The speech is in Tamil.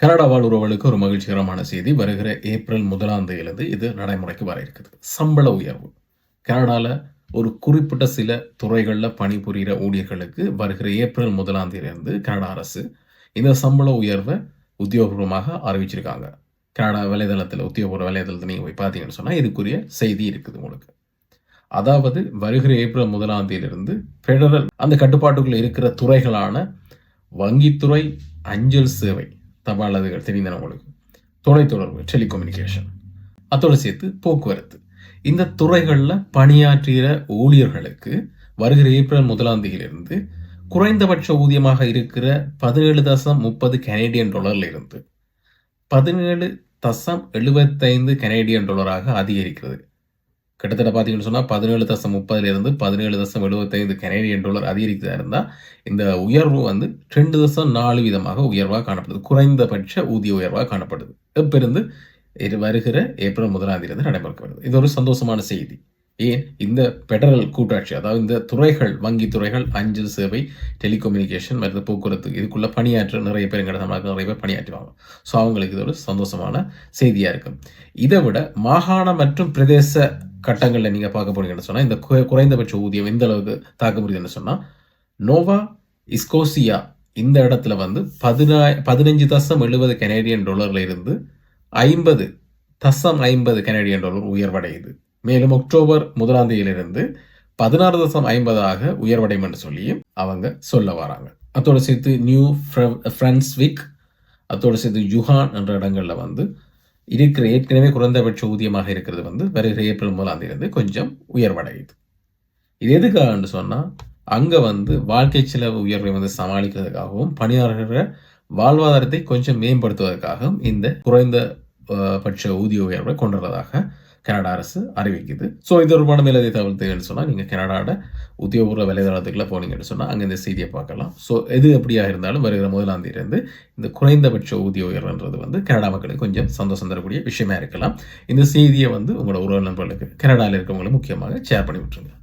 கனடா வாழ் உறவுகளுக்கு ஒரு மகிழ்ச்சிகரமான செய்தி. வருகிற ஏப்ரல் முதலாம் தேதியிலிருந்து இது நடைமுறைக்கு வர இருக்குது சம்பள உயர்வு. கனடாவில் ஒரு குறிப்பிட்ட சில துறைகளில் பணிபுரிகிற ஊழியர்களுக்கு வருகிற ஏப்ரல் முதலாம் தேதியிலிருந்து கனடா அரசு இந்த சம்பள உயர்வை உத்தியோகபூர்வமாக அறிவிச்சிருக்காங்க. கனடா வலைதளத்தில் உத்தியோகபூர்வ வலைதளத்தில் நீங்கள் போய் பார்த்தீங்கன்னு சொன்னால் இதுக்குரிய செய்தி இருக்குது உங்களுக்கு. அதாவது வருகிற ஏப்ரல் முதலாம் தேதியிலிருந்து ஃபெடரல் அந்த கட்டுப்பாட்டுக்குள்ளே இருக்கிற துறைகளான வங்கித்துறை அஞ்சல் சேவை தபாலதுகள் தெரிந்தன உங்களுக்கு. தொலைத்தொடர்பு டெலிகம்யூனிகேஷன் அதோடு சேர்த்து போக்குவரத்து. இந்த துறைகளில் பணியாற்றுகிற ஊழியர்களுக்கு வருகிற ஏப்ரல் முதலாம் தேதியிலிருந்து குறைந்தபட்ச ஊதியமாக இருக்கிற பதினேழு தசம் முப்பது கனேடியன் டாலர்ல இருந்து பதினேழு தசம் எழுபத்தைந்து கனேடியன் டாலராக அதிகரிக்கிறது. கிட்டத்தட்ட பார்த்தீங்கன்னு சொன்னால் பதினேழு தசம் முப்பதுலேருந்து பதினேழு தசம் எழுபத்தைந்து கனேடியன் டாலர் அதிகரித்ததாக இருந்தால் இந்த உயர்வு வந்து ரெண்டு தசம் நாலு விதமாக உயர்வாக காணப்படுது. குறைந்தபட்ச ஊதிய உயர்வாக காணப்படுது. இப்பிருந்து இது வருகிற ஏப்ரல் முதலாம் தேதி நடைமுறைக்கு வருது. இது ஒரு சந்தோஷமான செய்தி. ஏன்? இந்த பெடரல் கூட்டாட்சி அதாவது இந்த துறைகள் வங்கி துறைகள் அஞ்சல் சேவை டெலிகம்யூனிகேஷன் மற்ற போக்குவரத்து இதுக்குள்ள பணியாற்ற நிறைய பேர் எங்கள் தமிழக நிறைய பேர் பணியாற்றுவாங்க. ஸோ அவங்களுக்கு இது ஒரு சந்தோஷமான செய்தியாக இருக்கும் இதை விட மாகாண மற்றும் பிரதேச கட்டங்களில் நீங்கள் பார்க்க போனீங்கன்னு சொன்னால் இந்த குறைந்தபட்ச ஊதியம் எந்த அளவுக்கு தாக்க முடியுதுன்னு சொன்னால் நோவா இஸ்கோசியா இந்த இடத்துல வந்து பதினா பதினஞ்சு தசம் எழுபது கனேடியன் டாலர்ல இருந்து ஐம்பது தசம் ஐம்பது கனேடியன் டாலர் உயர்வடையுது. மேலும் அக்டோபர் முதலாம் தேதியிலிருந்து பதினாறு தசம் ஐம்பதாக உயர்வடையும் என்று சொல்லியும் அவங்க சொல்ல வராங்க. அத்தோடு சேர்த்து நியூ ஃப்ரன்ஸ்விக் அத்தோடு சேர்த்து யுஹான் என்ற இடங்களில் வந்து இருக்கிற ஏற்கனவே குறைந்தபட்ச ஊதியமாக இருக்கிறது வந்து வருகிற ஏப்ரல் முதலாம் தேதி கொஞ்சம் உயர்வடையுது. இது எதுக்காகன்னு சொன்னால் அங்கே வந்து வாழ்க்கை செலவு உயர்வை வந்து சமாளிக்கிறதுக்காகவும் பணியாளர்கள வாழ்வாதாரத்தை கொஞ்சம் மேம்படுத்துவதற்காகவும் இந்த குறைந்த பட்ச ஊதிய உயர்வை கொண்டுள்ளதாக கனடா அரசு அறிவிக்குது. ஸோ இது ஒரு படம் தகவல் தவிர்த்துன்னு சொன்னால் நீங்கள் கனடாவோட உத்தியோகபூர்வ வலைதளத்துக்குள்ள போனீங்கன்னு சொன்னால் அங்கே இந்த செய்தியை பார்க்கலாம். ஸோ எது எப்படியாக இருந்தாலும் வருகிற முதலாம் தேதியிலிருந்து இந்த குறைந்தபட்ச ஊதிய உயர்வுன்றது வந்து கனடா மக்களுக்கு கொஞ்சம் சந்தோஷம் தரக்கூடிய விஷயமா இருக்கலாம். இந்த செய்தியை வந்து உங்களோட உறவு நண்பர்களுக்கு கனடாவில் இருக்கவங்களுக்கு முக்கியமாக ஷேர் பண்ணி விட்டுருங்க.